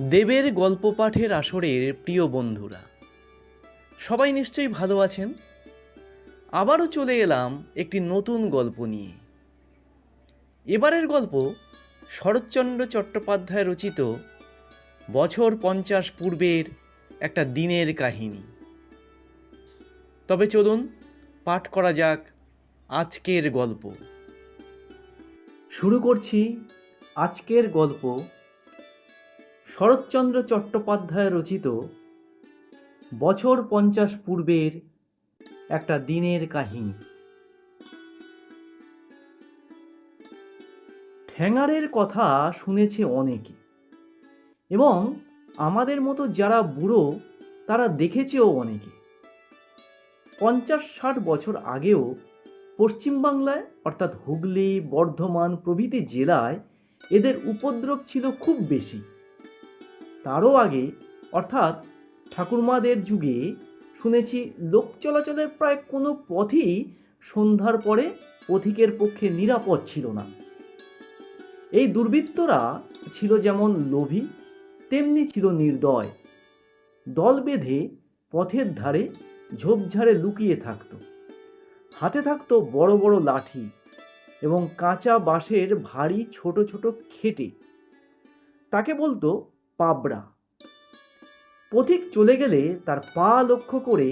দেবের গল্প পাঠের আসরের প্রিয় বন্ধুরা। সবাই নিশ্চয়ই ভালো আছেন? আবারও চলে এলাম একটি নতুন গল্প নিয়ে। এবারের গল্প শরৎচন্দ্র চট্টোপাধ্যায় রচিত বছর পঞ্চাশ পূর্বের একটা দিনের কাহিনী। তবে চলুন পাঠ করা যাক আজকের গল্প। শুরু করছি আজকের গল্প শরৎচন্দ্র চট্টোপাধ্যায় রচিত বছর পঞ্চাশ পূর্বের একটা দিনের কাহিনী। ঠ্যাঙারের কথা শুনেছে অনেকে এবং আমাদের মতো যারা বুড়ো, তারা দেখেছেও অনেকে। পঞ্চাশ ষাট বছর আগেও পশ্চিমবাংলায়, অর্থাৎ হুগলি, বর্ধমান প্রভৃতি জেলায় এদের উপদ্রব ছিল খুব বেশি। তারও আগে, অর্থাৎ ঠাকুরমাদের যুগে শুনেছি লোক চলাচলের প্রায় কোনো পথই সন্ধ্যার পরে পথিকের পক্ষে নিরাপদ ছিল না। এই দুর্বৃত্তরা ছিল যেমন লোভী, তেমনি ছিল নির্দয়। দল বেঁধে পথের ধারে ঝোপঝাড়ে লুকিয়ে থাকত। হাতে থাকতো বড় বড় লাঠি এবং কাঁচা বাঁশের ভারী ছোট ছোট খেটে। তাকে বলতো পাবড়া। পথিক চলে গেলে তার পা লক্ষ্য করে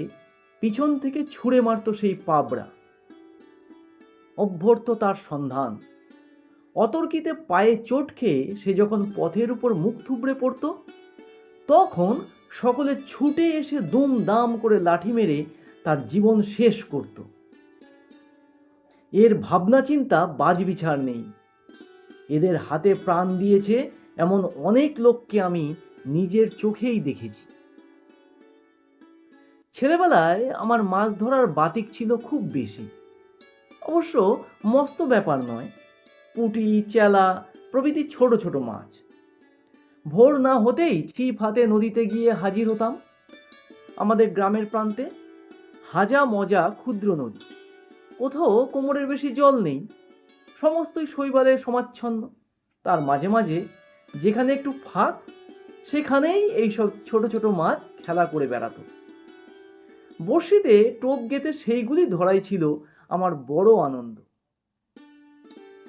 পিছন থেকে ছুঁড়ে মারত সেই পাবড়া। অভ্যর্থ তার সন্ধান। অতর্কিতে পায়ে চোট খেয়ে সে যখন পথের উপর মুখ থুবড়ে পড়ত, তখন সকলে ছুটে এসে দুম দাম করে লাঠি মেরে তার জীবন শেষ করত। এর ভাবনা চিন্তা বাজবিছার নেই। এদের হাতে প্রাণ দিয়েছে এমন অনেক লোককে আমি নিজের চোখেই দেখেছি। ছেলেবেলায় আমার মাছ ধরার বাতিক ছিল খুব বেশি। অবশ্য মস্ত ব্যাপার নয়। পুঁটি, চেলা প্রভৃতি ছোট ছোট মাছ। ভোর না হতেই ছিপ হাতে নদীতে গিয়ে হাজির হতাম। আমাদের গ্রামের প্রান্তে হাজা মজা ক্ষুদ্র নদী। কোথাও কোমরের বেশি জল নেই। সমস্তই শৈবালে সমাচ্ছন্ন। তার মাঝে মাঝে যেখানে একটু ফাঁক, সেখানেই এইসব ছোট ছোট মাছ খেলা করে বেড়াতো। বড়শিতে টোপ গেতে সেইগুলি ধরাই ছিল আমার বড় আনন্দ।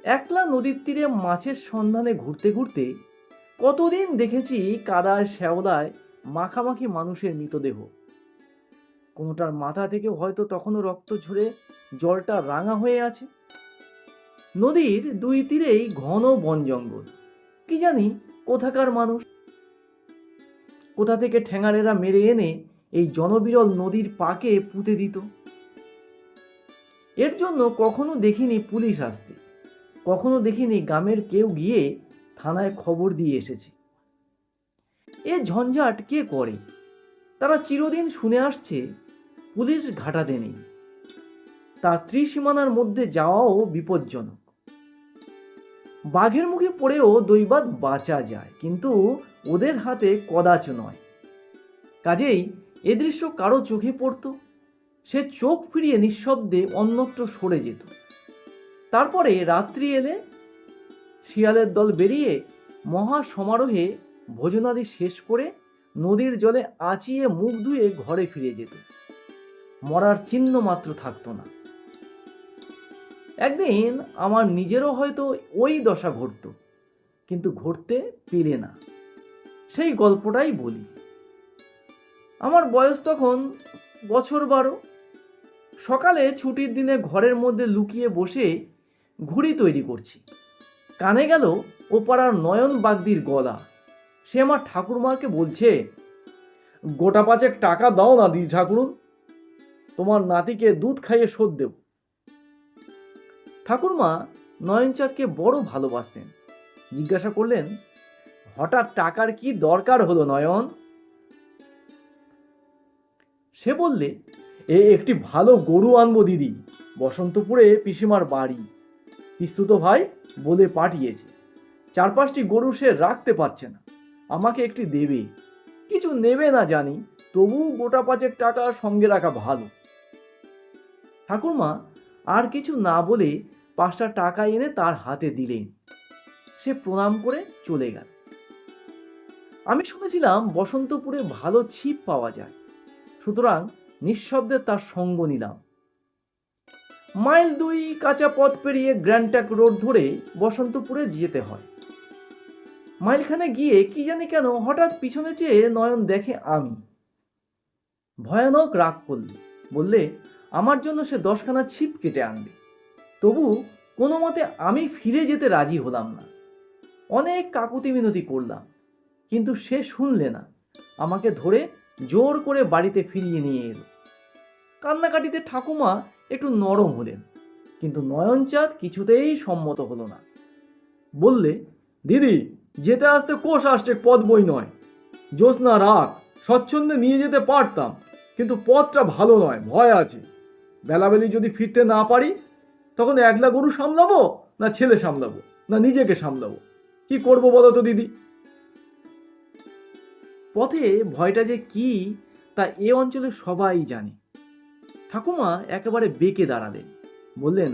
একলা নদীর তীরে মাছের সন্ধানে ঘুরতে ঘুরতে কতদিন দেখেছি কাদায় শ্যাওলায় মাখামাখি মানুষের মৃতদেহ। কোনোটার মাথা থেকে হয়তো তখনও রক্ত ঝরে জলটা রাঙা হয়ে আছে। নদীর দুই তীরেই ঘন বন জঙ্গল। কি জানি কোথাকার মানুষ। কোথা থেকে ঠ্যাঙারেরা মেরে এনে এই জনবিরল নদীর পাকে পুঁতে দিত। এর জন্য কখনো দেখিনি পুলিশ আসতে। কখনো দেখিনি গ্রামের কেউ গিয়ে থানায় খবর দিয়ে এসেছে। এ ঝঞ্ঝাট কে করে? তারা চিরদিন শুনে আসছে, পুলিশ ঘাটাতে নেই। তা ত্রিসীমানার মধ্যে যাওয়াও বিপজ্জনক। বাঘের মুখে পড়েও দৈবাত বাঁচা যায়, কিন্তু ওদের হাতে কদাচ নয়। কাজেই এ দৃশ্য কারও চোখে পড়তো, সে চোখ ফিরিয়ে নিঃশব্দে অন্যত্র সরে যেত। তারপরে রাত্রি এলে শিয়ালের দল বেরিয়ে মহা সমারোহে ভোজনাদি শেষ করে নদীর জলে আঁচিয়ে মুখ ধুয়ে ঘরে ফিরে যেত। মরার চিহ্ন মাত্র থাকতো না। একদিন আমার নিজেরও হয়তো ওই দশা ঘটত, কিন্তু ঘটতে পেলে না। সেই গল্পটাই বলি। আমার বয়স তখন বছর বারো। সকালে ছুটির দিনে ঘরের মধ্যে লুকিয়ে বসে ঘুড়ি তৈরি করছি। কানে গেল ও পাড়ার নয়ন বাগদির গলা। সে আমার ঠাকুরমাকে বলছে, গোটা পাঁচেক টাকা দাও না দি ঠাকুরুন। তোমার নাতিকে দুধ খাইয়ে শোধ দেব। ঠাকুরমা নয়নচাঁদকে বড় ভালোবাসতেন। জিজ্ঞাসা করলেন, হঠাৎ টাকার কি দরকার হলো নয়ন? সে বললে, এ একটি ভালো গরু আনব দিদি, বসন্তপুরে পিসিমার বাড়ি। পিস্তুত ভাই বলে পাঠিয়েছে। চার পাঁচটি গরু সে রাখতে পারছে না, আমাকে একটি দেবে। কিছু নেবে না জানি, তবু গোটা পাঁচের টাকা সঙ্গে রাখা ভালো। ঠাকুরমা আর কিছু না বলে পাঁচটা টাকা এনে তার হাতে দিলেন। সে প্রণাম করে চলে গেল। আমি শুনেছিলাম বসন্তপুরে ভালো ছিপ পাওয়া যায়। সুতরাং নিঃশব্দে তার সঙ্গ নিলাম। মাইল দুই কাঁচা পথ পেরিয়ে গ্র্যান্ডট্যাক রোড ধরে বসন্তপুরে যেতে হয়। মাইলখানে গিয়ে কি জানি কেন হঠাৎ পিছনে চেয়ে নয়ন দেখে আমি। ভয়ানক রাগ করলে। বললে, আমার জন্য সে দশখানা ছিপ কেটে আনবে। তবু কোনো মতে আমি ফিরে যেতে রাজি হলাম না। অনেক কাকুতি মিনতি করলাম, কিন্তু সে শুনলে না। আমাকে ধরে জোর করে বাড়িতে ফিরিয়ে নিয়ে এলো। কান্নাকাটিতে ঠাকুমা একটু নরম হলেন, কিন্তু নয়নচাঁদ কিছুতেই সম্মত হলো না। বললে, দিদি, যেতে আসতে কোষ আসতে পথ বই নয়। জ্যোৎস্না রাগ স্বচ্ছন্দে নিয়ে যেতে পারতাম, কিন্তু পথটা ভালো নয়, ভয় আছে। বেলাবেলি যদি ফিরতে না পারি তখন একলা গরু সামলাবো না ছেলে সামলাবো? না নিজেকে সামলাবো? কি করব বলো তো দিদি? পথে ভয়টা যে কি, তা এ অঞ্চলে সবাই জানে। ঠাকুমা একেবারে বেঁকে দাঁড়ালেন। বললেন,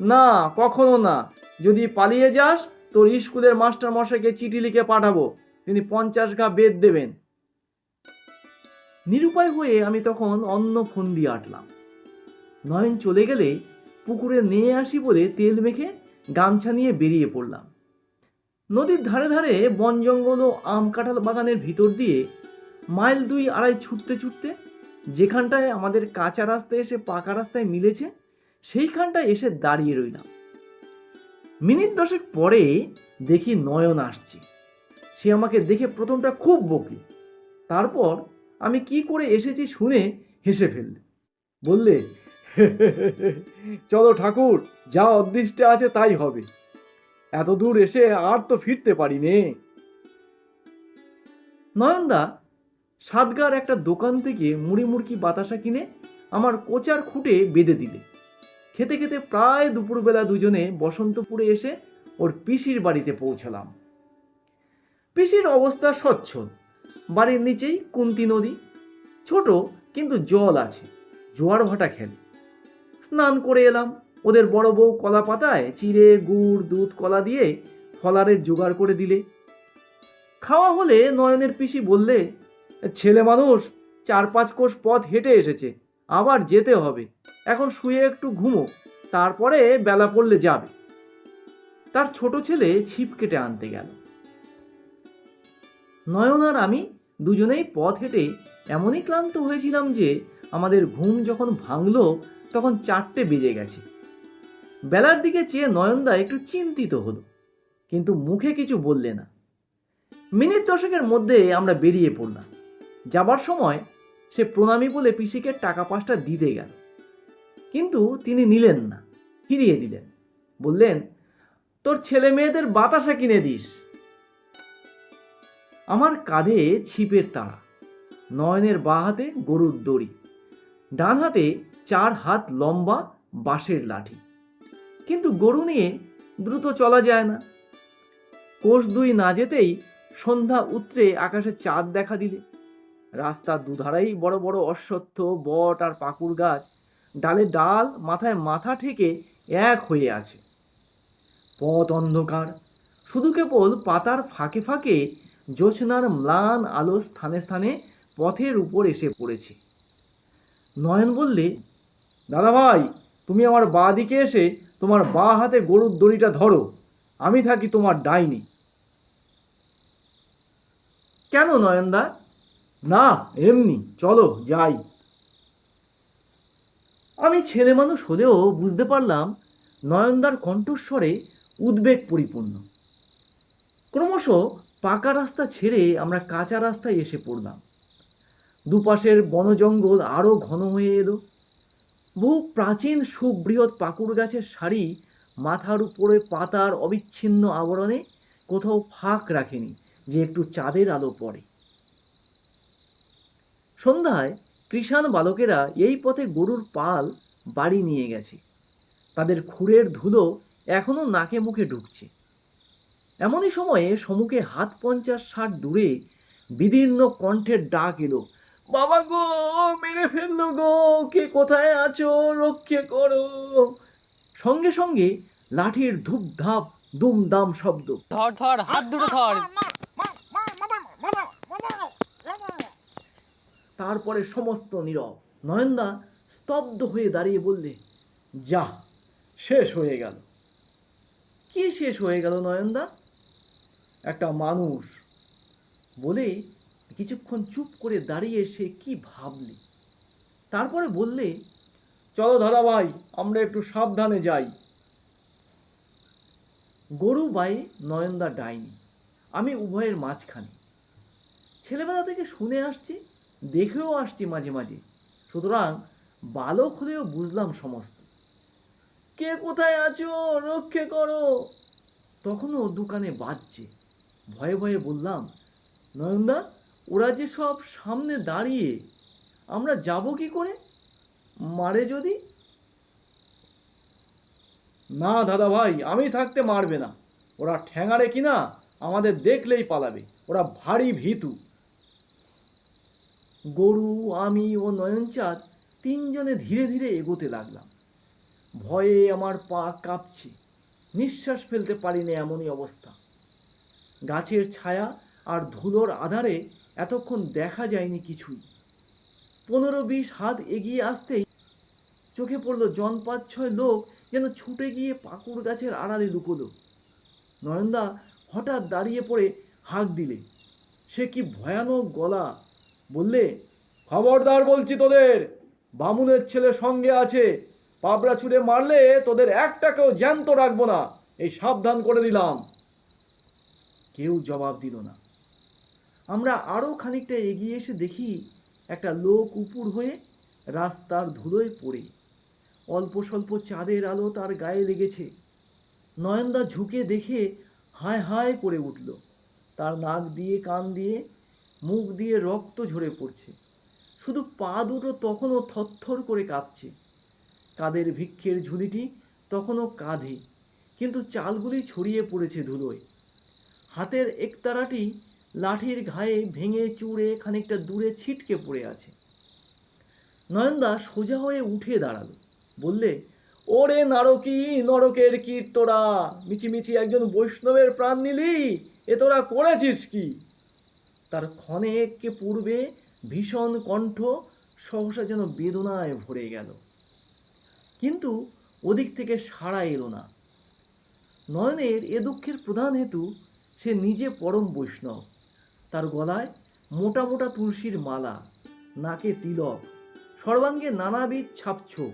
না, কখনো না। যদি পালিয়ে যাস, তোর স্কুলের মাস্টার মশাইকে চিঠি লিখে পাঠাবো। তিনি পঞ্চাশ ঘা বেদ দেবেন। নিরুপায় হয়ে আমি তখন অন্য ফোন দিয়ে আটলাম। নয়ন চলে গেলে পুকুরে নিয়ে আসি বলে তেল মেখে গামছা নিয়ে বেরিয়ে পড়লাম। নদীর ধারে ধারে বন জঙ্গল ও আম কাঁঠাল বাগানের ভিতর দিয়ে মাইল দুই আড়াই ছুটতে ছুটতে যেখানটায় আমাদের কাঁচা রাস্তায় এসে পাকা রাস্তায় মিলেছে, সেইখানটায় এসে দাঁড়িয়ে রইলাম। মিনিট দশেক পরে দেখি নয়ন আসছে। সে আমাকে দেখে প্রথমটা খুব বকলি। তারপর আমি কি করে এসেছি শুনে হেসে ফেললে। বললে চলো ঠাকুর, যা অদৃষ্টে আছে তাই হবে। এত দূর এসে আর তো ফিরতে পারি নে নয়নদা সাদগার একটা দোকান থেকে মুড়ি মুড়কি বাতাসা কিনে আমার কোচার খুঁটে বেঁধে দিলে। খেতে খেতে প্রায় দুপুরবেলা দুজনে বসন্তপুরে এসে ওর পিসির বাড়িতে পৌঁছলাম। পিসির অবস্থা সচ্ছল বাড়ির নিচেই কুন্তি নদী। ছোট, কিন্তু জল আছে। জোয়ার ভাটা খেলে। স্নান করে এলাম। ওদের বড় বউ কলা পাতায় চিড়ে, গুড়, দুধ, কলা দিয়ে ফলারের জোগাড় করে দিলে। খাওয়া হলে নয়নের পিসি বললে, ছেলে মানুষ চার পাঁচ কোষ পথ হেঁটে এসেছে, আবার যেতে হবে। এখন শুয়ে একটু ঘুমো, তারপরে বেলা পড়লে যাবে। তার ছোট ছেলে ছিপ কেটে আনতে গেল। নয়ন আর আমি দুজনেই পথ হেঁটে এমনই ক্লান্ত হয়েছিলাম যে আমাদের ঘুম যখন ভাঙলো তখন চারটে বেজে গেছে। বেলার দিকে চেয়ে নয়নদা একটু চিন্তিত হলো, কিন্তু মুখে কিছু বললে না। মিনিট দশকের মধ্যে আমরা বেরিয়ে পড়লাম। যাবার সময় সে প্রণামী বলে পিসিকে টাকা পাঁচটা দিতে গেল। কিন্তু তিনি নিলেন না, ফিরিয়ে দিলেন। বললেন, তোর ছেলে মেয়েদের বাতাসা কিনে দিস। আমার কাঁধে ছিপের তাড়া নয়নের বা হাতে গরুর দড়ি, ডান হাতে চার হাত লম্বা বাঁশের লাঠি। কিন্তু গরু নিয়ে দ্রুত চলা যায় না। কোষ দুই না যেতেই সন্ধ্যা উতরে আকাশে চাঁদ দেখা দিলে। রাস্তার দুধারেই বড় বড় অশ্বত্থ, বট আর পাকুড় গাছ ডালে ডাল মাথায় মাথা ঠেকে এক হয়ে আছে। পথ অন্ধকার। শুধু কেবল পাতার ফাঁকে ফাঁকে জোছনার ম্লান আলো স্থানে স্থানে পথের উপর এসে পড়েছে। নয়ন বললে দাদা ভাই, তুমি আমার বা দিকে এসে তোমার বা হাতে গরুর দড়িটা ধরো। আমি থাকি তোমার ডাইনি। কেন নয়নদা? না, এমনি, চলো, যাই। আমি ছেলে মানুষ হলেও বুঝতে পারলাম নয়নদার কণ্ঠস্বরে উদ্বেগ পরিপূর্ণ। ক্রমশ পাকা রাস্তা ছেড়ে আমরা কাঁচা রাস্তায় এসে পড়লাম। দুপাশের বনজঙ্গল আরও ঘন হয়ে এলো। বহু প্রাচীন সুবৃহৎ পাকুড় গাছের সারি মাথার উপরে পাতার অবিচ্ছিন্ন আবরণে কোথাও ফাঁক রাখেনি, যে একটু চাঁদের আলো পড়ে। সন্ধ্যায় কৃষাণ বালকেরা এই পথে গরুর পাল বাড়ি নিয়ে গেছে। তাদের খুরের ধুলো এখনও নাকে মুখে ঢুকছে। এমনই সময়ে সমুখে হাত পঞ্চাশ ষাট দূরে বিদীর্ণ কণ্ঠের ডাক এলো বাবা গো মেরে ফেলল গো কে কোথায় আছো? রক্ষে করো। সঙ্গে সঙ্গে লাঠির ধূপ ধাপ দুমদাম শব্দ। ধর ধর হাত দুটো ধর। তারপরে সমস্ত নীরব। নয়নদা স্তব্ধ হয়ে দাঁড়িয়ে বললে যা শেষ হয়ে গেল। কি শেষ হয়ে গেল নয়নদা? একটা মানুষ বলে কিছুক্ষণ চুপ করে দাঁড়িয়ে সে কি ভাবলে? তারপরে বললে, চলো দাদা ভাই, আমরা একটু সাবধানে যাই। গরু বাই নয়নদা ডাইনি। আমি উভয়ের মাঝখানে। ছেলেবেলা থেকে শুনে আসছি, দেখেও আসছি মাঝে মাঝে। সুতরাং বালক হলেও বুঝলাম সমস্ত। কে কোথায় আছো? রক্ষে করো! তখনও দোকানে বাজছে। ভয়ে ভয়ে বললাম, নয়নদা ওরা যে সব সামনে দাঁড়িয়ে, আমরা যাব কি করে? মারে যদি? না দাদা ভাই, আমি থাকতে মারবে না। ওরা ঠ্যাঙারে কিনা আমাদের দেখলেই পালাবে। ওরা ভারী ভীতু। গরু, আমি ও নয়নচাঁদ তিনজনে ধীরে ধীরে এগোতে লাগলাম। ভয়ে আমার পা কাঁপছে। নিঃশ্বাস ফেলতে পারিনি এমনই অবস্থা। গাছের ছায়া আর ধুলোর আধারে এতক্ষণ দেখা যায়নি কিছুই। পনেরো বিশ হাত এগিয়ে আসতেই চোখে পড়ল জন পাঁচ ছয় লোক যেন ছুটে গিয়ে পাকুড় গাছের আড়ালে লুকোলো। নয়নদা হঠাৎ দাঁড়িয়ে পড়ে হাঁক দিলে। সে কি ভয়ানক গলা? বললে, খবরদার বলছি তোদের, বামুনের ছেলে সঙ্গে আছে। পাবড়া ছুঁড়ে মারলে তোদের একটাকেও জ্যান্ত রাখব না। এই সাবধান করে দিলাম। কেউ জবাব দিল না। আমরা আরও খানিকটা এগিয়ে এসে দেখি একটা লোক উপুর হয়ে রাস্তার ধুলোয় পড়ে। অল্প স্বল্প চাঁদের আলো তার গায়ে লেগেছে। নয়নদা ঝুঁকে দেখে হায় হায় করে উঠল। তার নাক দিয়ে, কান দিয়ে, মুখ দিয়ে রক্ত ঝরে পড়ছে। শুধু পা দুটো তখনও থরথর করে কাঁপছে। কাদের ভিক্ষের ঝুলিটি তখনও কাঁধে, কিন্তু চালগুলি ছড়িয়ে পড়েছে ধুলোয়। হাতের একতারাটি লাঠির ঘায়ে ভেঙে চুড়ে খানিকটা দূরে ছিটকে পড়ে আছে। নয়নদা সোজা হয়ে উঠে দাঁড়াল। বললে, ওরে নারকী, নরকের কীট তোরা মিছিমিছি একজন বৈষ্ণবের প্রাণ নিলি, এ তোরা করেছিস কি? তার ক্ষণেককে পূর্বে ভীষণ কণ্ঠ সহসা যেন বেদনায় ভরে গেল। কিন্তু ওদিক থেকে সাড়া এলো না। নয়নের এ দুঃখের প্রধান হেতু, সে নিজে পরম বৈষ্ণব। তার গলায় মোটা মোটা তুলসীর মালা, নাকে তিলক, সর্বাঙ্গে নানাবিধ ছাপছোপ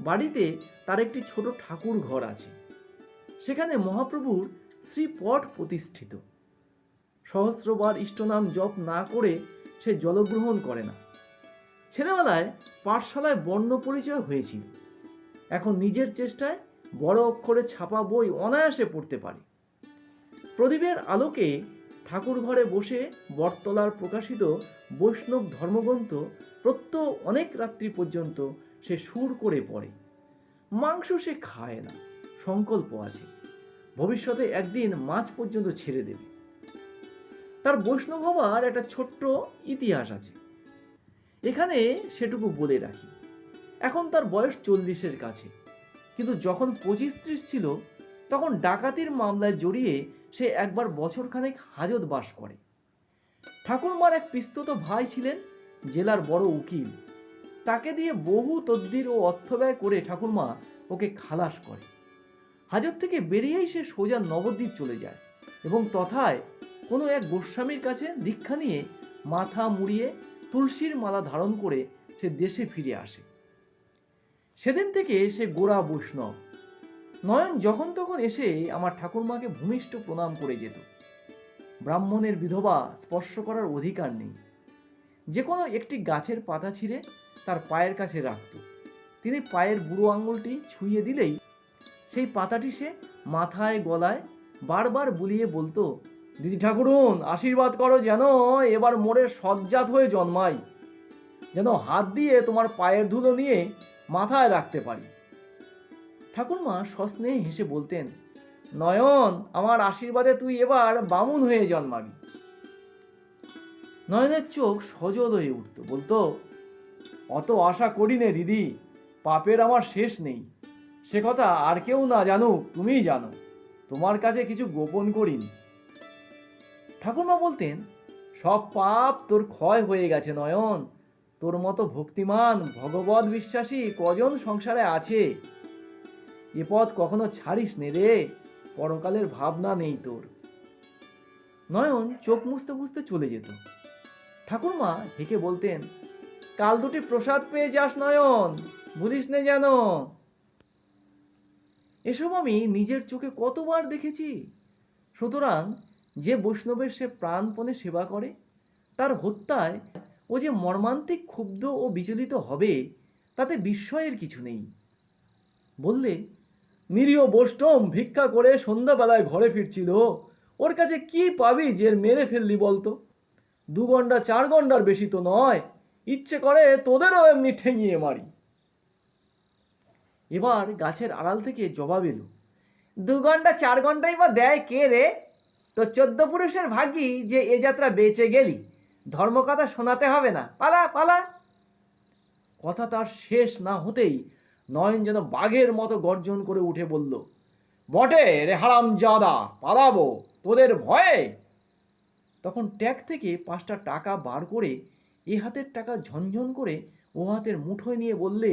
বাড়িতে তার একটি ছোট ঠাকুর ঘর আছে। সেখানে মহাপ্রভুর শ্রীপট প্রতিষ্ঠিত। সহস্রবার ইষ্টনাম জপ না করে সে জলগ্রহণ করে না। ছেলেবেলায় পাঠশালায় বর্ণ পরিচয় হয়েছিল। এখন নিজের চেষ্টায় বড় অক্ষরে ছাপা বই অনায়াসে পড়তে পারে। প্রদীপের আলোকে ঠাকুর ঘরে বসে বটতলার প্রকাশিত বৈষ্ণব ধর্মগ্রন্থ প্রত্যহ অনেক রাত্রি পর্যন্ত সে সুর করে পড়ে। মাংস সে খায় না, সংকল্প আছে। ভবিষ্যতে একদিন মাছ পর্যন্ত ছেড়ে দেবে। তার বৈষ্ণব হওয়ার একটা ছোট্ট ইতিহাস আছে। এখানে সেটুকু বলে রাখি। এখন তার বয়স চল্লিশের কাছে। কিন্তু যখন পঁচিশ ত্রিশ ছিল, তখন ডাকাতির মামলায় জড়িয়ে সে একবার বছরখানেক হাজত বাস করে। ঠাকুরমার এক পিস্তত ভাই ছিলেন জেলার বড় উকিল। তাকে দিয়ে বহু তদ্বির ও অর্থ ব্যয় করে ঠাকুরমা ওকে খালাস করে। হাজত থেকে বেরিয়েই সে সোজা নবদ্বীপ চলে যায় এবং তথায় কোনো এক গোস্বামীর কাছে দীক্ষা নিয়ে মাথা মুড়িয়ে তুলসীর মালা ধারণ করে সে দেশে ফিরে আসে। সেদিন থেকে সে গোড়া বৈষ্ণব। নয়ন যখন তখন এসে আমার ঠাকুরমাকে ভূমিষ্ঠ প্রণাম করে যেত। ব্রাহ্মণের বিধবা স্পর্শ করার অধিকার নেই। যে কোনো একটি গাছের পাতা ছিঁড়ে তার পায়ের কাছে রাখত। তিনি পায়ের বুড়ো আঙুলটি ছুঁয়ে দিলেই সেই পাতাটি সে মাথায় গলায় বারবার বুলিয়ে বলতো, দিদি ঠাকুরুন, আশীর্বাদ করো যেন এবার মোড়ের সজ্জাত হয়ে জন্মাই। যেন হাত দিয়ে তোমার পায়ের ধুলো নিয়ে মাথায় রাখতে পারি। ঠাকুরমা সস্নেহে হেসে বলতেন, নয়ন, আমার আশীর্বাদে তুই এবার বামুন হয়ে জন্মাবি। নয়নের চোখ সজল হয়ে উঠত, বলতো, অত আশা করি নে দিদি, পাপের আমার শেষ নেই। সে কথা আর কেউ না জানুক, তুমিই জানো, তোমার কাছে কিছু গোপন করিনি। ঠাকুরমা বলতেন, সব পাপ তোর ক্ষয় হয়ে গেছে, নয়ন। তোর মতো ভক্তিমান ভগবত বিশ্বাসী কজন সংসারে আছে? এ পথ কখনো ছাড়িস নে রে, পরকালের ভাবনা নেই তোর। নয়ন চোখ মুছতে মুছতে চলে যেত। ঠাকুরমা হেঁকে বলতেন, কাল দুটি প্রসাদ পেয়ে যাস নয়ন, ভুলিস নে যেন। এসব আমি নিজের চোখে কতবার দেখেছি। সুতরাং যে বৈষ্ণবের সে প্রাণপণে সেবা করে, তার হত্যায় ও যে মর্মান্তিক ক্ষুব্ধ ও বিচলিত হবে, তাতে বিস্ময়ের কিছু নেই। বললে নিরীহ বৈষ্ণব ভিক্ষা করে সন্ধ্যাবেলায় ঘরে ফিরছিল। ওর কাছে কি পাবি যে মেরে ফেললি বলতো? দু ঘণ্টা, চার ঘণ্টার বেশি তো নয়। ইচ্ছে করে তোদেরও এমনি ঠেঙিয়ে মারি। এবার গাছের আড়াল থেকে জবাব এলো, দু ঘণ্টা, চার ঘন্টাই বা দেয় কে রে? তো চোদ্দ পুরুষের ভাগ্যি যে এ যাত্রা বেঁচে গেলি, ধর্মকথা শোনাতে হবে না। পালা পালা। কথা তার শেষ না হতেই নয়ন যেন বাঘের মতো গর্জন করে উঠে বলল, বটে রে হারাম জাদা, পালাবো, তোদের ভয়ে? তখন ট্যাগ থেকে পাঁচটা টাকা বার করে এ হাতের টাকা ঝনঝন করে ও হাতের মুঠোয় নিয়ে বললে,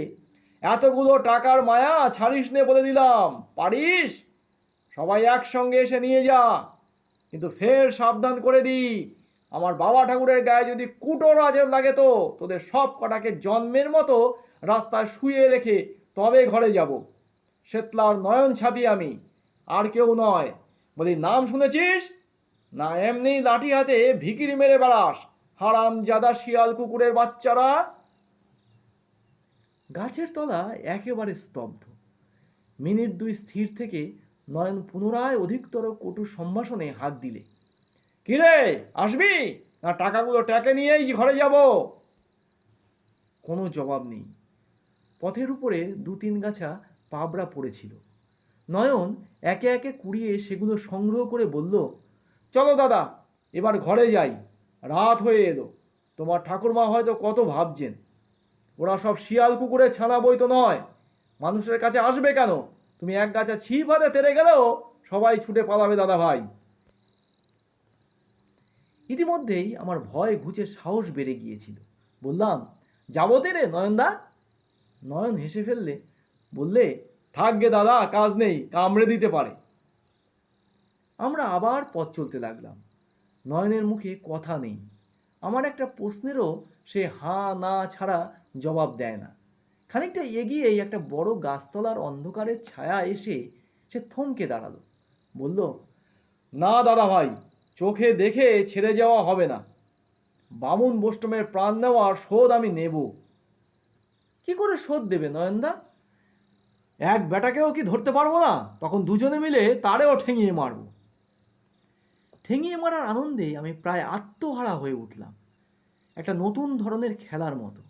এতগুলো টাকার মায়া ছাড়িস নে বলে দিলাম, পারিস? সবাই একসঙ্গে এসে নিয়ে যা, কিন্তু ফের সাবধান করে দি। আমার বাবা ঠাকুরের গায়ে যদি কুটো রাজের লাগে তো, তোদের সব কটাকে জন্মের মতো রাস্তায় শুয়ে রেখে তবে ঘরে যাব। শেতলার নয়ন ছাতি আমি। আর কেউ নয়। বলি, নাম শুনেছিস? না, এমনি লাঠি হাতে ভিকিরি মেরে বেড়াস। হারাম জাদা শিয়াল কুকুরের বাচ্চারা। গাছের তলা একেবারে স্তব্ধ। মিনিট দুই স্থির থেকে নয়ন পুনরায় অধিকতর কটু সম্ভাষণে হাত দিলে। কিরে আসবি? না, টাকাগুলো ট্যাকে নিয়েই ঘরে যাব। কোনো জবাব নেই। পথের উপরে দু তিন গাছা পাবড়া পড়েছিল। নয়ন একে একে কুড়িয়ে সেগুলো সংগ্রহ করে বলল, চলো দাদা, এবার ঘরে যাই। রাত হয়ে এলো। তোমার ঠাকুরমা হয়তো কত ভাবছেন। ওরা সব শিয়াল কুকুরে ছানা বই তো নয়। মানুষের কাছে আসবে কেন? তুমি এক গাছা ছিপ হাতে তেরে গেলেও সবাই ছুটে পালাবে, দাদা ভাই। ইতিমধ্যেই আমার ভয়, ঘুচে সাহস বেড়ে গিয়েছিল। বললাম, যাব তেরে, নয়নদা? নয়ন হেসে ফেললে, বললে থাকবে দাদা, কাজ নেই, কামড়ে দিতে পারে। আমরা আবার পথ চলতে লাগলাম। নয়নের মুখে কথা নেই। আমার একটা প্রশ্নেরও সে হাঁ, না ছাড়া জবাব দেয় না। খানিকটা এগিয়েই একটা বড় গাছতলার অন্ধকারের ছায়া এসে সে থমকে দাঁড়াল। বলল, না দাদা ভাই, চোখে দেখে ছেড়ে যাওয়া হবে না। বামুন বৈষ্ণবের প্রাণ নেওয়ার শোধ আমি নেব। কি করে শোধ দেবে নয়নদা? এক বেটাকেও কি ধরতে পারব না? তখন দুজনে মিলে তারেও ঠেঙিয়ে মারবো। ঠেঙিয়ে মারার আনন্দে আমি প্রায় আত্মহারা হয়ে উঠলাম। একটা নতুন ধরনের খেলার মতো।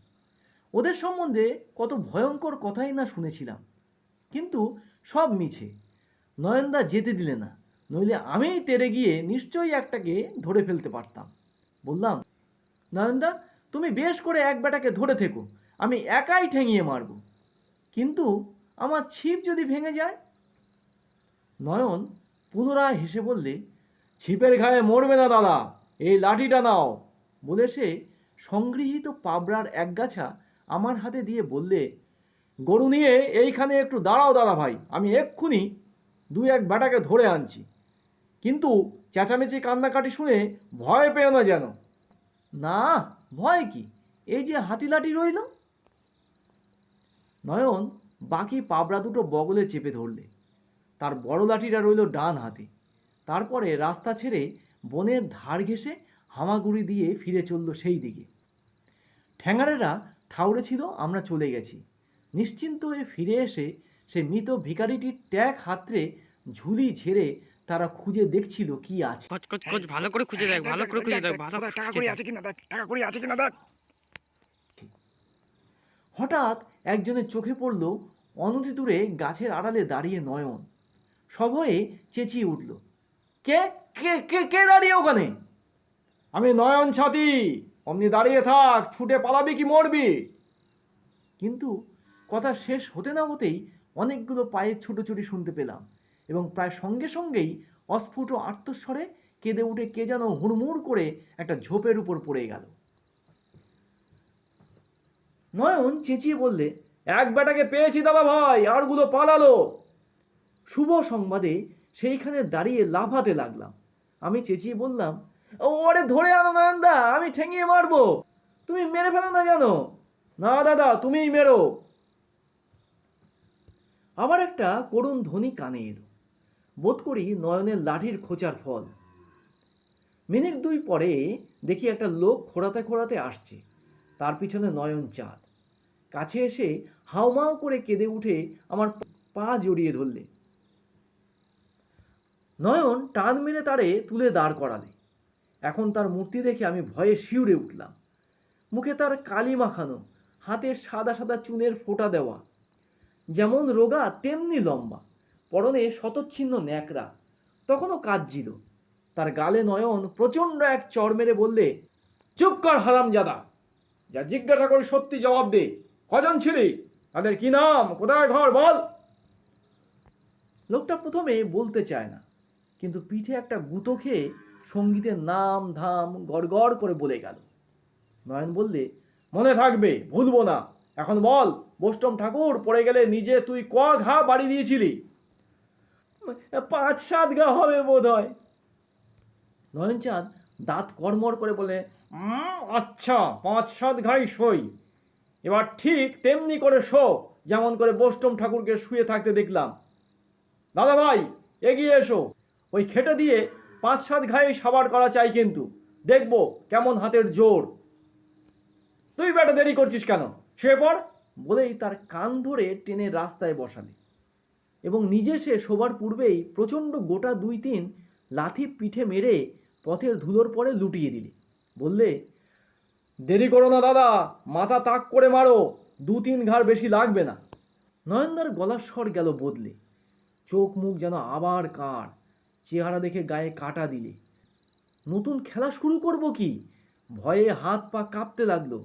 ওদের সম্বন্ধে কত ভয়ঙ্কর কথাই না শুনেছিলাম। কিন্তু সব মিছে। নয়নদা যেতে দিলে না, নইলে আমিই তেরে গিয়ে নিশ্চয়ই একটাকে ধরে ফেলতে পারতাম। বললাম, নয়নদা, তুমি বেশ করে এক বেটাকে ধরে থেকো। আমি একাই ঠেঙিয়ে মারব। কিন্তু আমার ছিপ যদি ভেঙে যায়? নয়ন পুনরায় হেসে বললে, ছিপের ঘায়ে মরবে না দাদা, এই লাঠিটা নাও। বলে সে সংগৃহীত পাবড়ার একগাছা আমার হাতে দিয়ে বললে, গরু নিয়ে এইখানে একটু দাঁড়াও দাদা ভাই, আমি এক্ষুনি দু এক বেটাকে ধরে আনছি। কিন্তু চেঁচামেচি কান্নাকাটি শুনে ভয় পেও না যেন। না, ভয় কি? এই যে হাতি লাঠি রইল? নয়ন বাকি পাবড়া দুটো বগলে চেপে ধরলে। তার বড় লাঠিটা রইল ডান হাতে। তারপরে রাস্তা ছেড়ে বনের ধার ঘেঁষে হামাগুড়ি দিয়ে ফিরে চলল সেই দিকে। ঠ্যাঙারেরা ঠাউরে ছিল আমরা চলে গেছি। নিশ্চিন্ত হয়ে ফিরে এসে সে মৃত ভিখারিটির ট্যাগ হাতরে ঝুলি ঝেড়ে তারা খুঁজে দেখছিল কি আছে। ভালো করে খুঁজে দেখ ভালো করে খুঁজে দেখ ভালো করে টাকা দেখ। আছে কিনা দেখ টাকা কড়ি আছে কিনা দেখ। হঠাৎ একজনের চোখে পড়ল অনতি দূরে গাছের আড়ালে দাঁড়িয়ে নয়ন। সভয়ে চেঁচিয়ে উঠল কে কে কে কে দাঁড়িয়ে ওখানে? আমি নয়ন ছাতি অমনি দাঁড়িয়ে থাক ছুটে পালাবি কি মরবি? কিন্তু কথা শেষ হতে না হতেই অনেকগুলো পায়ের ছুটোছুটি শুনতে পেলাম এবং প্রায় সঙ্গে সঙ্গেই অস্ফুট আত্মস্বরে কেঁদে উঠে কে যেন হুড়মুড় করে একটা ঝোপের উপর পড়ে গেল। নয়ন চেঁচিয়ে বললে, এক বেটাকে পেয়েছি দাদা ভাই, আরগুলো পালালো। শুভ সংবাদে সেইখানে দাঁড়িয়ে লাফাতে লাগলাম। আমি চেঁচিয়ে বললাম, ওরে ধরে আনো নয়নদা, আমি ঠেঙিয়ে মারবো। তুমি মেরে ফেলো না জানো? না দাদা, তুমিই মেরো। আবার একটা করুণ ধ্বনি কানে এলো। বোধ করি নয়নের লাঠির খোঁচার ফল। মিনিট দুই পরে দেখি একটা লোক খোঁড়াতে খোঁড়াতে আসছে। তার পিছনে নয়ন চাঁদ। কাছে এসে হাউমাউ করে কেঁদে উঠে আমার পা জড়িয়ে ধরলে। নয়ন টান মেরে তারে তুলে দাঁড় করালে। এখন তার মূর্তি দেখে আমি ভয়ে শিউরে উঠলাম। মুখে তার কালি মাখানো, হাতে সাদা সাদা চুনের ফোঁটা দেওয়া। যেমন রোগা তেমনি লম্বা, পরনে শতচ্ছিন্ন ন্যাকড়া, তখনও কাঁদছিল। তার গালে নয়ন প্রচণ্ড এক চর মেরে বললে, চুপ কর হারামজাদা, যা জিজ্ঞাসা করে সত্যি জবাব দে। কজন ছিলি? তাদের কি নাম? কোথায় ঘর বল? লোকটা প্রথমে বলতে চায় না কিন্তু পিঠে একটা গুঁতো খেয়ে সঙ্গীতের নাম ধাম গড়গড় করে বলে গেল। নয়ন বললে মনে থাকবে ভুলবো না। এখন বল বৈষ্ণব ঠাকুর পড়ে গেলে নিজে তুই ক ঘা বাড়ি দিয়েছিলি? পাঁচ সাত ঘা হবে বোধ হয় নয়নচাঁদ দাঁত কর্মর করে বলে আচ্ছা পাঁচ সাত ঘাই সই। এবার ঠিক তেমনি করে শো যেমন করে বৈষ্ণব ঠাকুরকে শুয়ে থাকতে দেখলাম। দাদা ভাই, এগিয়ে এসো। ওই খেটে দিয়ে পাঁচ সাত ঘাই সাবার করা চাই কিন্তু। দেখব কেমন হাতের জোর। তুই বেটা দেরি করছিস কেন? শুয়ে পড়। বলেই তার কান ধরে টেনে রাস্তায় বসালে। এবং নিজে সে শোবার পূর্বেই প্রচণ্ড গোটা দুই তিন লাথি পিঠে মেরে পথের ধুলোর পরে লুটিয়ে দিলে। বললে দেরি করো না, দাদা। মাথা তাক করে মারো। দু তিন ঘাড় বেশি লাগবে না। নয়নদার গলার স্বর গেল বদলে। চোখ মুখ যেন আবার কার চেহারা দেখে গায়ে কাটা দিলে। নতুন খেলা শুরু করব কি? ভয়ে হাত পা কাঁপতে লাগল।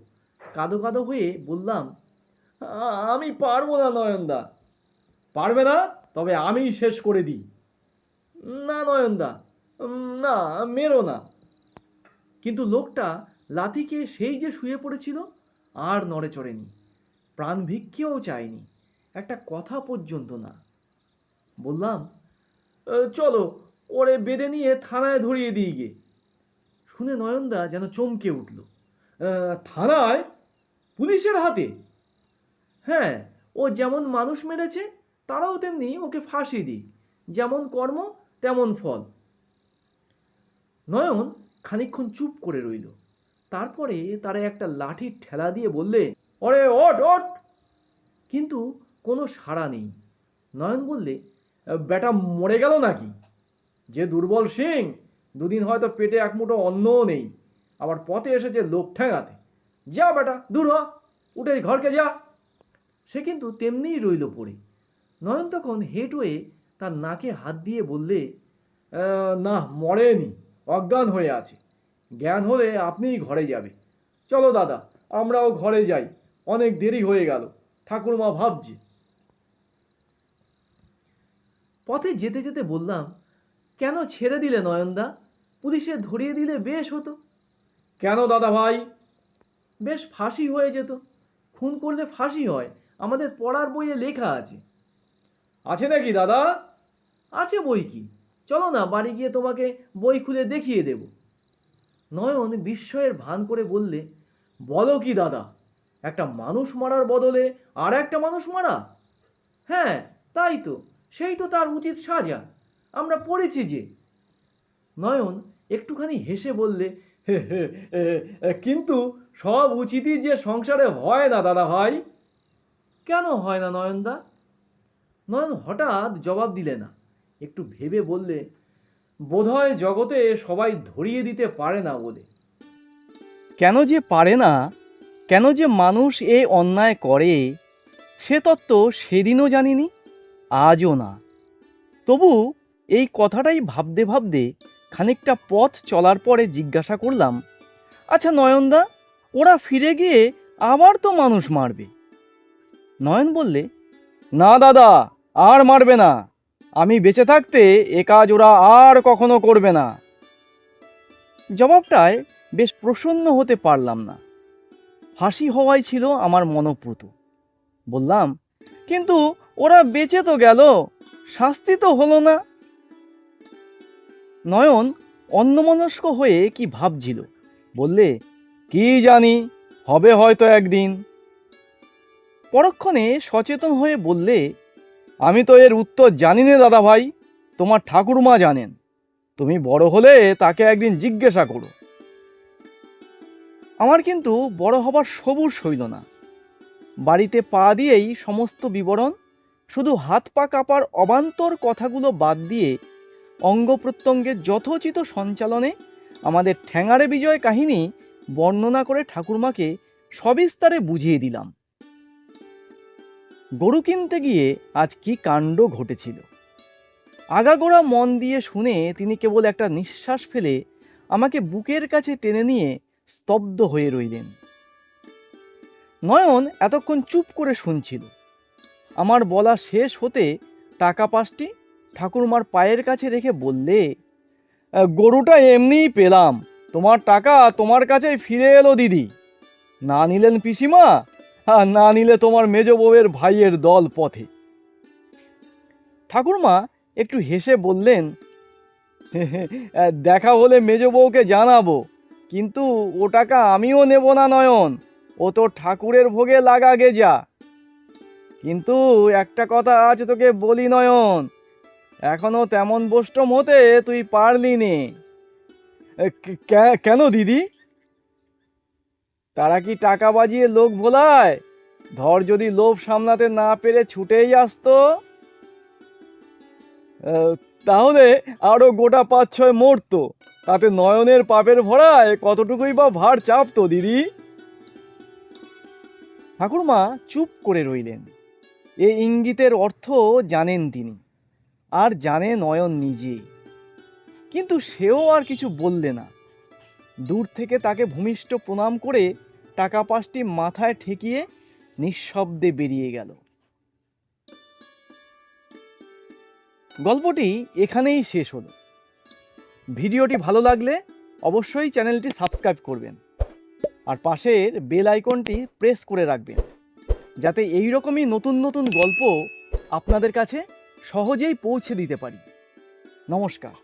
কাদো কাদো হয়ে বললাম, আমি পারব না, নয়নদা। পারবে না? তবে আমি শেষ করে দিই। না, নয়নদা। না, মেরো না। কিন্তু লোকটা লাথিকে সেই যে শুয়ে পড়েছিল, আর নড়ে চড়েনি। প্রাণ ভিক্ষেও চায়নি। একটা কথা পর্যন্ত না। বললাম চলো, ওরে বেঁধে নিয়ে থানায় ধরিয়ে দিই গে। শুনে নয়নদা যেন চমকে উঠল। থানায়? পুলিশের হাতে? হ্যাঁ ও যেমন মানুষ মেরেছে, তারাও তেমনি ওকে ফাঁসি দিই যেমন কর্ম, তেমন ফল। নয়ন খানিকক্ষণ চুপ করে রইল। তারপরে তারা একটা লাঠির ঠেলা দিয়ে বললে, ওরে ওট ওট কিন্তু কোনো সাড়া নেই। নয়ন বললে, বেটা, মরে গেল নাকি? যে দুর্বল সিং, দুদিন হয়তো পেটে এক মুঠো অন্নও নেই, আবার পথে এসেছে লোক ঠেঙাতে। যা বেটা, দূর হ, উঠে ঘরকে যা! সে কিন্তু তেমনিই রইল পড়ে। নয়ন তখন হেঁট হয়ে তার নাকে হাত দিয়ে বললে না, মরেনি, অজ্ঞান হয়ে আছে। জ্ঞান হলে আপনিই ঘরে যাবে চলো দাদা আমরাও ঘরে যাই। অনেক দেরি হয়ে গেল। ঠাকুরমা ভাবছে। পথে যেতে যেতে বললাম কেন ছেড়ে দিলে নয়নদা? পুলিশে ধরিয়ে দিলে বেশ হতো। কেন দাদা ভাই? বেশ ফাঁসি হয়ে যেত। খুন করলে ফাঁসি হয়। আমাদের পড়ার বইয়ে লেখা আছে। আছে নাকি দাদা? আছে বই কি? চলো না বাড়ি গিয়ে তোমাকে বই খুলে দেখিয়ে দেব। নয়ন বিস্ময়ের ভান করে বললে বলো কি দাদা একটা মানুষ মারার বদলে আর একটা মানুষ মারা? হ্যাঁ তাই তো সেই তো তার উচিত সাজা আমরা পড়েছি যে। নয়ন একটুখানি হেসে বললে "হে হে, এ, এ, কিন্তু সব উচিতই যে সংসারে হয় না দাদা ভাই। কেন হয় না নয়নদা? নয়ন হঠাৎ জবাব দিলে না একটু ভেবে বললে বোধহয় জগতে সবাই ধরিয়ে দিতে পারে না বলে কেন যে পারে না, কেন যে মানুষ এ অন্যায় করে, সে তত্ত্ব সেদিনও জানিনি, আজও না। তবু এই কথাটাই ভাবতে ভাবতে খানিকটা পথ চলার পরে জিজ্ঞাসা করলাম আচ্ছা নয়নদা, ওরা ফিরে গিয়ে আবার তো মানুষ মারবে? নয়ন বললে, না দাদা, আর মারবে না। আমি বেঁচে থাকতে এ কাজ ওরা আর কখনো করবে না। জবাবটায় বেশ প্রসন্ন হতে পারলাম না। ফাঁসি হওয়াই ছিল আমার মনপ্রত। বললাম, কিন্তু ওরা বেঁচে তো গেল, শাস্তি তো হলো না। নয়ন অন্যমনস্ক হয়ে কি ভাবছিল? বললে, কি জানি, হবে হয়তো একদিন। পরক্ষণে সচেতন হয়ে বললে আমি তো এর উত্তর জানি না দাদা ভাই তোমার ঠাকুরমা জানেন। তুমি বড় হলে তাকে একদিন জিজ্ঞাসা করো। আমার কিন্তু বড় হবার সবুজ হইল না। বাড়িতে পা দিয়েই সমস্ত বিবরণ, শুধু হাত পা কাঁপার অবান্তর কথাগুলো বাদ দিয়ে অঙ্গ প্রত্যঙ্গের যথোচিত সঞ্চালনে আমাদের ঠ্যাঙারে বিজয় কাহিনী বর্ণনা করে ঠাকুরমাকে সবিস্তারে বুঝিয়ে দিলাম। গরু কিনতে গিয়ে আজ কি কাণ্ড ঘটেছিল? আগাগোড়া মন দিয়ে শুনে তিনি কেবল একটা নিঃশ্বাস ফেলে আমাকে বুকের কাছে টেনে নিয়ে স্তব্ধ হয়ে রইলেন। নয়ন এতক্ষণ চুপ করে শুনছিল। আমার বলা শেষ হতে টাকা পাঁচটি ঠাকুরমার পায়ের কাছে রেখে বললে গরুটা এমনিই পেলাম। তোমার টাকা তোমার কাছেই ফিরে এলো, দিদি। না নিলেন পিসিমা? আর না নিলে তোমার মেজ বউয়ের ভাইয়ের দল পথে। ঠাকুরমা একটু হেসে বললেন দেখা হলে মেজ বউকে জানাব, কিন্তু ও টাকা আমিও নেব না নয়ন, ও তো ঠাকুরের ভোগে লাগা যা কিন্তু একটা কথা আজ তোকে বলি নয়ন, এখনও তেমন বষ্টম হতে তুই পারলি নে। কেন দিদি? তারা কি টাকা বাজিয়ে লোক ভোলায়? ধর যদি লোভ সামলাতে না পেরে ছুটেই আসতো। তাহলে আরও গোটা পাঁচ ছয় মরতো। তাতে নয়নের পাপের ভরায় কতটুকুই বা ভার চাপতো, দিদি? ঠাকুরমা চুপ করে রইলেন। এ ইঙ্গিতের অর্থ জানেন তিনি, আর জানে নয়ন নিজে। কিন্তু সেও আর কিছু বললে না। দূর থেকে তাকে ভূমিষ্ঠ প্রণাম করে টাকা পাঁচটি মাথায় ঠেকিয়ে নিঃশব্দে বেরিয়ে গেল। গল্পটি এখানেই শেষ হলো। ভিডিওটি ভালো লাগলে অবশ্যই চ্যানেলটি সাবস্ক্রাইব করবেন আর পাশের বেল আইকনটি প্রেস করে রাখবেন যাতে এই রকমই নতুন নতুন গল্প আপনাদের কাছে সহজেই পৌঁছে দিতে পারি। নমস্কার।